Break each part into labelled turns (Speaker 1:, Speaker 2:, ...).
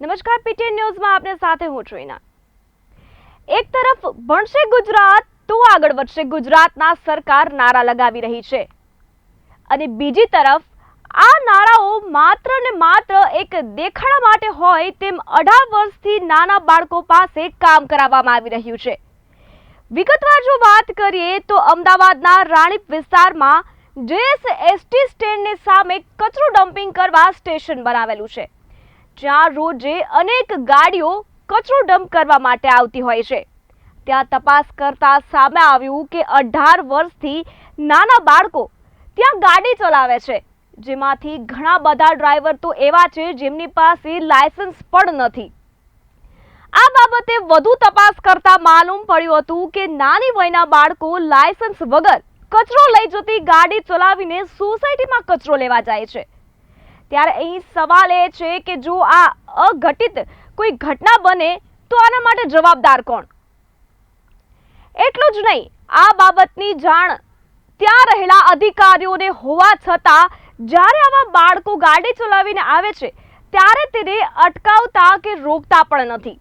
Speaker 1: નમસ્કાર પીટીએન ન્યૂઝમાં આપને સાથે હું ટ્રેના એક તરફ ભણશે ગુજરાત, તો આગળ વધશે ગુજરાતના સરકાર નારા લગાવી રહી છે. અને બીજી તરફ, આ નારાઓ માત્ર ને માત્ર એક દેખાડા માટે હોય તેમ અઢાર વર્ષથી નાના બાળકો પાસે કામ કરાવવામાં આવી રહ્યું છે. વિગતવાર જો વાત કરીએ તો અમદાવાદના રાણીપ વિસ્તારમાં જેએસ એસટી સ્ટેન્ડની સામે કચરો ડમ્પિંગ કરવા સ્ટેશન બનાવેલું છે. જ્યાં રોજે અનેક ગાડીઓ કચરો ડમ્પ કરવા માટે આવતી હોય છે. ત્યાં તપાસ કરતા સામે આવ્યું કે અઢાર વર્ષથી નાના બાળકો ત્યાં ગાડી ચલાવે છે. જેમાંથી ઘણા બધા ડ્રાઈવર તો એવા છે જેમની પાસે લાયસન્સ પણ નથી. આ બાબતે વધુ તપાસ કરતા માલુમ પડ્યું હતું કે નાની વયના બાળકો લાયસન્સ વગર કચરો લઈ જતી ગાડી ચલાવીને સોસાયટીમાં કચરો લેવા જાય છે. ત્યારે અહીં સવાલ એ છે કે જો આ અઘટિત કોઈ ઘટના બને, તો આના માટે જવાબદાર કોણ? એટલું જ નહીં, આ બાબતની જાણ ત્યાં રહેલા અધિકારીઓને હોવા છતાં, જ્યારે આવા બાળકો ગાડી ચલાવીને આવે છે, ત્યારે તેને અટકાવતા કે રોકતા પણ નથી.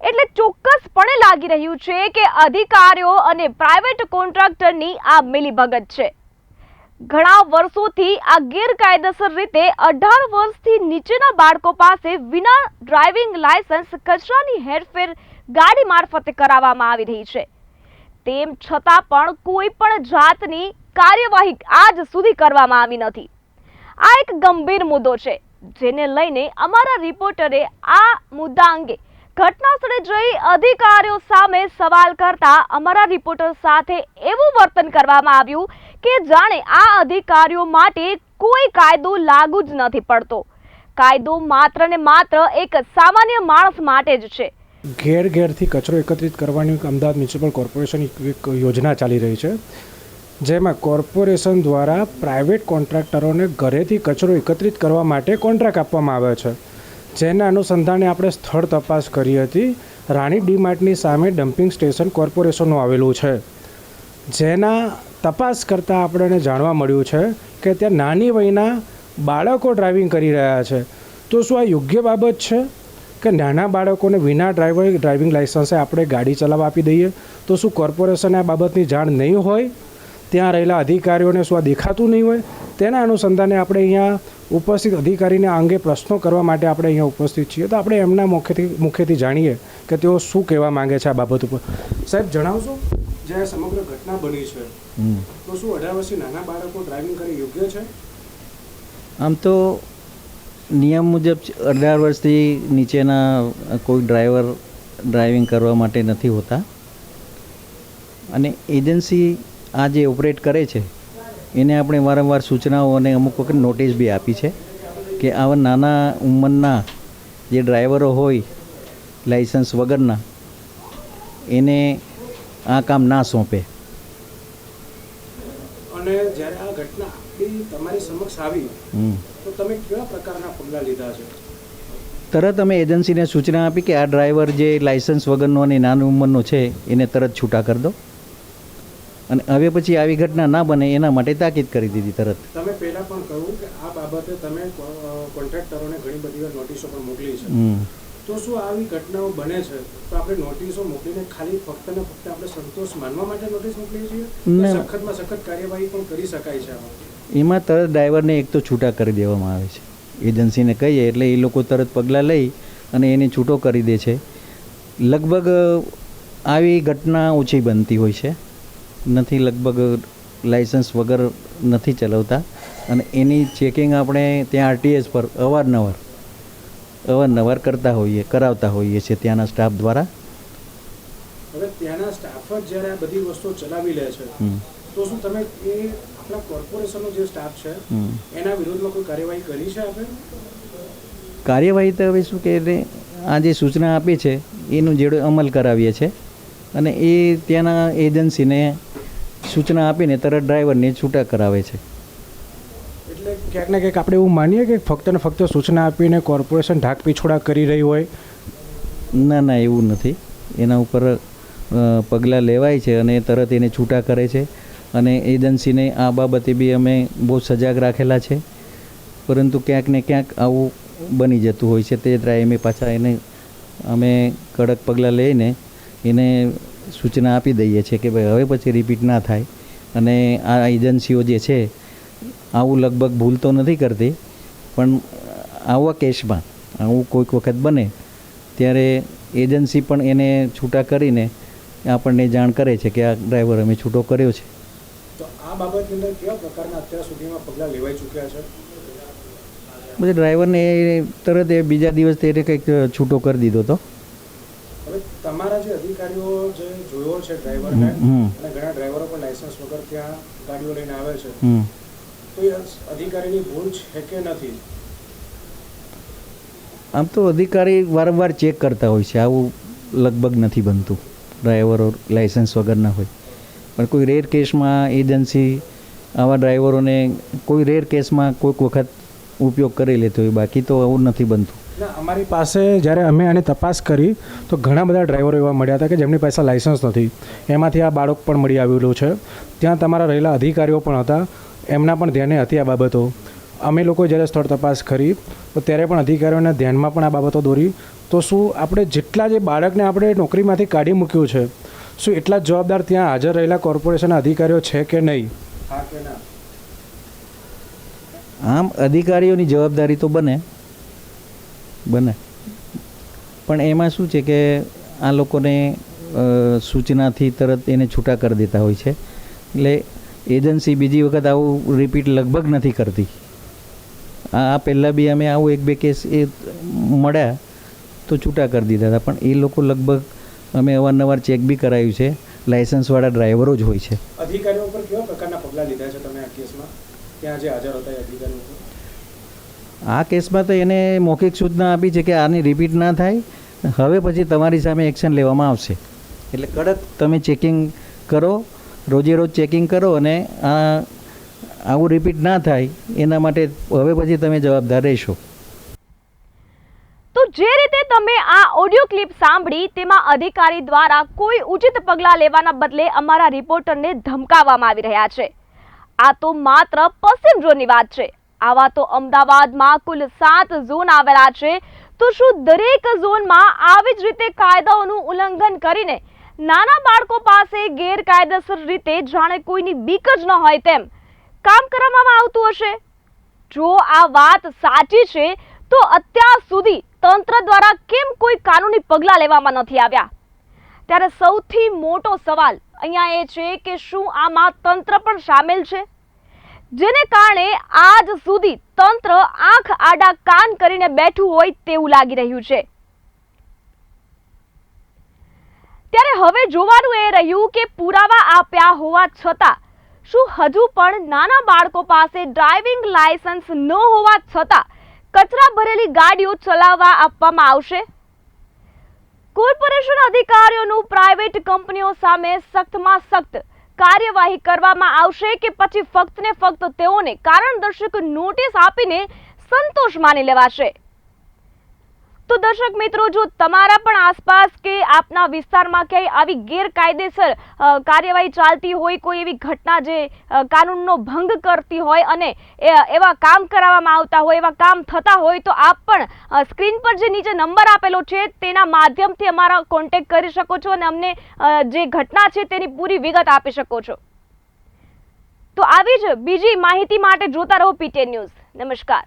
Speaker 1: એટલે ચોક્કસપણે લાગી રહ્યું છે કે અધિકારીઓ અને પ્રાઇવેટ કોન્ટ્રાક્ટરની આ મિલીભગત છે. ઘણા વર્ષોથી આ ગેરકાયદેસર રીતે અઢાર વર્ષથી નીચેના બાળકો પાસે વિના ડ્રાઇવિંગ લાયસન્સ કચરાની હેરફેર ગાડી મારફતે કરાવવામાં આવી રહી છે. તેમ છતાં પણ કોઈ પણ જાતની કાર્યવાહી આજ સુધી કરવામાં આવી નથી. આ એક ગંભીર મુદ્દો છે, જેને લઈને અમારા રિપોર્ટરે આ મુદ્દા અંગે ઘટના સ્થળે જઈ અધિકારીઓ સામે સવાલ કરતા અમારા રિપોર્ટર સાથે એવું વર્તન કરવામાં આવ્યું કે જાણે આ અધિકારીઓ માટે કોઈ કાયદો લાગુ જ નથી પડતો. કાયદો માત્ર ને માત્ર એક સામાન્ય માણસ માટે જ છે.
Speaker 2: ઘેર ઘેરથી કચરો એકત્રિત કરવાની અમદાવાદ મ્યુનિસિપલ કોર્પોરેશન એક યોજના ચાલી રહી છે, જેમાં કોર્પોરેશન દ્વારા પ્રાઇવેટ કોન્ટ્રાક્ટરોને ઘરેથી કચરો એકત્રિત કરવા માટે કોન્ટ્રાક્ટ આપવામાં આવે છે. જેના અનુસંધાને આપણે સ્થળ તપાસ કરી હતી. રાણી ડીમાર્ટની સામે ડમ્પિંગ સ્ટેશન કોર્પોરેશનનું આવેલું છે. જેના તપાસ કરતાં આપણને જાણવા મળ્યું છે કે ત્યાં નાની વયના બાળકો ડ્રાઇવિંગ કરી રહ્યા છે. તો શું આ યોગ્ય બાબત છે કે નાના બાળકોને વિના ડ્રાઈવર ડ્રાઇવિંગ લાઇસન્સે આપણે ગાડી ચલાવવા આપી દઈએ? તો શું કોર્પોરેશન આ બાબતની જાણ નહીં હોય? ત્યાં રહેલા અધિકારીઓને શું આ દેખાતું નહીં હોય? તેના અનુસંધાને આપણે અહીંયા ઉપસ્થિત અધિકારીને આ અંગે પ્રશ્નો કરવા માટે આપણે અહીંયા ઉપસ્થિત છીએ. તો આપણે એમના મુખેથી મુખેથી જાણીએ કે તેઓ શું કહેવા માંગે છે આ બાબત ઉપર. સાહેબ, જણાવશો? જે આ સમગ્ર ઘટના બની છે તો શું અઢાર વર્ષથી નાના બાળકો ડ્રાઇવિંગ કરી યોગ્ય છે?
Speaker 3: આમ તો નિયમ મુજબ અઢાર વર્ષથી નીચેના કોઈ ડ્રાઈવર ડ્રાઇવિંગ કરવા માટે નથી હોતા. અને એજન્સી આ જે ઓપરેટ કરે છે એને આપણે વારંવાર સૂચનાઓ અને અમુક વખત નોટિસ બી આપી છે કે આવા નાના ઉંમરના જે ડ્રાઈવરો હોય લાઇસન્સ વગરના એને આ કામ ના સોંપે.
Speaker 2: અને જ્યારે આ ઘટના તમારી સમક્ષ આવી તો તમે કેવા પ્રકારના પગલાં લીધા છે?
Speaker 3: તરત અમે એજન્સીને સૂચના આપી કે આ ડ્રાઈવર જે લાઇસન્સ વગરનો અને નાની ઉંમરનો છે એને તરત છૂટા કરી દો. અને હવે પછી આવી ઘટના ના બને એના માટે તાકીદ કરી દીધી તરત.
Speaker 2: તમે પહેલા પણ કહ્યું કે આ બાબતે તમે કોન્ટ્રાક્ટરોને ઘણી બધી વાર નોટિસો પણ મોકલી છે. તો શું આવી ઘટનાઓ બને છે? તો આપણે નોટિસો મોકલીને ખાલી ફક્ત ને ફક્ત આપણે સંતોષ માનવા માટે નોટિસ મોકલીએ છીએ. સખતમાં સખત કાર્યવાહી પણ કરી શકાય છે
Speaker 3: એમાં તરત ડ્રાઈવરને એક તો છૂટા કરી દેવામાં આવે છે. એજન્સીને કહીએ એટલે એ લોકો તરત પગલાં લઈ અને એને છૂટો કરી દે છે. લગભગ આવી ઘટના ઓછી બનતી હોય છે. નથી લગભગ લાઇસન્સ વગર નથી ચલાવતા. અને એની ચેકિંગ આપણે ત્યાં આરટીએસ પર અવારનવાર અવારનવાર કરતા હોઈએ કરાવતા હોઈએ છીએ ત્યાંના સ્ટાફ દ્વારા.
Speaker 2: હવે ત્યાંના સ્ટાફ જ જ્યારે આ બધી વસ્તુઓ ચલાવી લે છે તો શું તમે એ આપણા કોર્પોરેશનનો જે સ્ટાફ છે એના વિરોધમાં કોઈ કાર્યવાહી કરી છે આપણે
Speaker 3: કાર્યવાહી તો હવે શું કે આ જે સૂચના આપી છે એનું જેડો અમલ કરાવીએ છીએ અને એ ત્યાંના એજન્સીને સૂચના આપીને તરત ડ્રાઈવરને છૂટા કરાવે છે.
Speaker 2: ક્યાંક ને ક્યાંક આપણે એવું માનીએ કે ફક્ત ને ફક્ત સૂચના આપીને કોર્પોરેશન ઢાક પીછોડા કરી રહી હોય.
Speaker 3: ના ના, એવું નથી. એના ઉપર પગલાં લેવાય છે અને તરત એને છૂટા કરે છે. અને એજન્સીને આ બાબતે બી અમે બહુ સજાગ રાખેલા છે. પરંતુ ક્યાંક ને ક્યાંક આવું બની જતું હોય છે. તે ટાઈમે પાછા એને, અમે કડક પગલાં લઈને એને સૂચના આપી દઈએ છીએ કે ભાઈ હવે પછી રિપીટ ના થાય. અને આ એજન્સીઓ જે છે આવું લગભગ ભૂલ તો નથી કરતી પણ આવા કેસમાં આવું કોઈક વખત બને ત્યારે એજન્સી પણ એને છૂટા કરીને આપણને જાણ કરે છે કે આ ડ્રાઈવર અમે છૂટો કર્યો છે.
Speaker 2: તો આ બાબતની અંદર કેવા પ્રકારના અત્યાર સુધીમાં પગલાં લેવાઈ ચૂક્યા છે?
Speaker 3: પછી ડ્રાઈવરને એ તરત એ બીજા દિવસ તે કંઈક છૂટો કરી દીધો હતો
Speaker 2: હવે તમારા જે અધિકારીઓ જે જોયો છે ડ્રાઈવરને અને ઘણા ડ્રાઈવરો પણ લાયસન્સ વગર ત્યાં ગાડીઓ લઈને આવે છે.
Speaker 3: હમ
Speaker 2: અધિકારીની ભૂલ છે કે નથી?
Speaker 3: આમ તો અધિકારી વારંવાર ચેક કરતા હોય છે. આવું લગભગ નથી બનતું. ડ્રાઈવરો લાઇસન્સ વગરના હોય. પણ કોઈ રેર કેસમાં એજન્સી આવા ડ્રાઈવરોને કોઈ રેર કેસમાં કોઈક વખત ઉપયોગ કરી લેતો હોય. બાકી તો આવું નથી બનતું.
Speaker 2: અમારી પાસે જ્યારે અમે આની તપાસ કરી તો ઘણા બધા ડ્રાઈવરો એવા મળ્યા હતા કે જેમની પાસે લાઇસન્સ નથી. એમાંથી આ બાળક પણ મળી આવેલું છે. ત્યાં તમારા રહેલા અધિકારીઓ પણ હતા. એમના પણ ધ્યાને હતી આ બાબતો. અમે લોકો જ્યારે સ્થળ તપાસ કરી તો ત્યારે પણ અધિકારીઓના ધ્યાનમાં પણ આ બાબતો દોરી. તો શું આપણે જેટલા જે બાળકને આપણે નોકરીમાંથી કાઢી મૂક્યું છે શું એટલા જ જવાબદાર ત્યાં હાજર રહેલા કોર્પોરેશનના અધિકારીઓ છે કે નહીં? હા કે ના?
Speaker 3: આમ અધિકારીઓની જવાબદારી તો બને. બને. પણ એમાં શું છે કે આ લોકોને સૂચનાથી તરત એને છૂટા કરી દેતા હોય છે. એટલે એજન્સી બીજી વખત આવું રિપીટ લગભગ નથી કરતી. આ પહેલાં બી અમે આવું એક બે કેસ એ મળ્યા તો છૂટા કરી દીધા હતા. પણ એ લોકો લગભગ અમે અવારનવાર ચેક બી કરાયું છે. લાઇસન્સવાળા ડ્રાઈવરો જ હોય છે.
Speaker 2: અધિકારીઓ પર કેવા પ્રકારના પગલાં લીધા છે તમે આ કેસમાં? ત્યાં જે હાજર હતા અધિકારીઓ
Speaker 3: આ કેસમાં તો એને મૌખિક સૂચના આપી છે કે આની રિપીટ ના થાય. હવે પછી તમારી સામે એક્શન લેવામાં આવશે. એટલે કડક તમે ચેકિંગ કરો. રોજે રોજ ચેકિંગ કરો અને આ, આવું રિપીટ ના થાય, એના માટે હવે પછી તમે જવાબદાર રહેશો.
Speaker 1: તો જે રીતે તમે આ ઓડિયો ક્લિપ સાંભળી, તેમાં અધિકારી દ્વારા કોઈ ઉચિત પગલાં લેવાના બદલે અમારા રિપોર્ટરને ધમકાવવામાં આવી રહ્યા છે. આ તો માત્ર પશ્ચિમ ઝોનની વાત છે. આવા તો અમદાવાદમાં કુલ સાત ઝોન આવેલા છે. તો શું દરેક ઝોનમાં આવી જ રીતે કાયદાઓનું ઉલ્લંઘન કરીને નાના બાળકો પાસે ગેરકાયદેસર રીતે જાણે કોઈની બીક જ ન હોય તેમ કામ કરવામાં આવતું હશે. જો આ વાત સાચી છે, તો અત્યાર સુધી તંત્ર દ્વારા કેમ કોઈ કાનૂની પગલાં લેવામાં નથી આવ્યા? ત્યારે સૌથી મોટો સવાલ અહીંયા એ છે કે શું આમાં તંત્ર પણ સામેલ છે? જેને કારણે આજ સુધી તંત્ર આંખ આડા કાન કરીને બેઠું હોય તેવું લાગી રહ્યું છે. ત્યારે હવે જોવાનું એ રહ્યું કે પુરાવા આપ્યા હોવા છતાં, શું હજુ પણ નાના બાળકો પાસે ડ્રાઇવિંગ લાયસન્સ ન હોવા છતાં કચરા ભરેલી ગાડીઓ ચલાવવા આપવામાં આવશે? કોર્પોરેશન અધિકારીઓનું પ્રાઇવેટ કંપનીઓ સામે સખ્તમાં સખ્ત કાર્યવાહી કરવામાં આવશે કે પછી ફક્ત ને ફક્ત તેઓને કારણદર્શક નોટિસ આપીને સંતોષ માની લેવાશે? તો દર્શક મિત્રો, જો તમારા પણ આસપાસ કે આપના વિસ્તારમાં ક્યાંય આવી ગેરકાયદેસર કાર્યવાહી ચાલતી હોય, કોઈ એવી ઘટના જે કાનૂનનો ભંગ કરતી હોય અને એવા કામ કરાવવામાં આવતા હોય, એવા કામ થતા હોય, તો આપ પણ સ્ક્રીન પર જે નીચે નંબર આપેલો છે, તેના માધ્યમથી અમારા કોન્ટેક્ટ કરી શકો છો અને અમને જે ઘટના છે તેની પૂરી વિગત આપી શકો છો. તો આવી જ બીજી માહિતી માટે જોતા રહો પીટીએન ન્યૂઝ નમસ્કાર.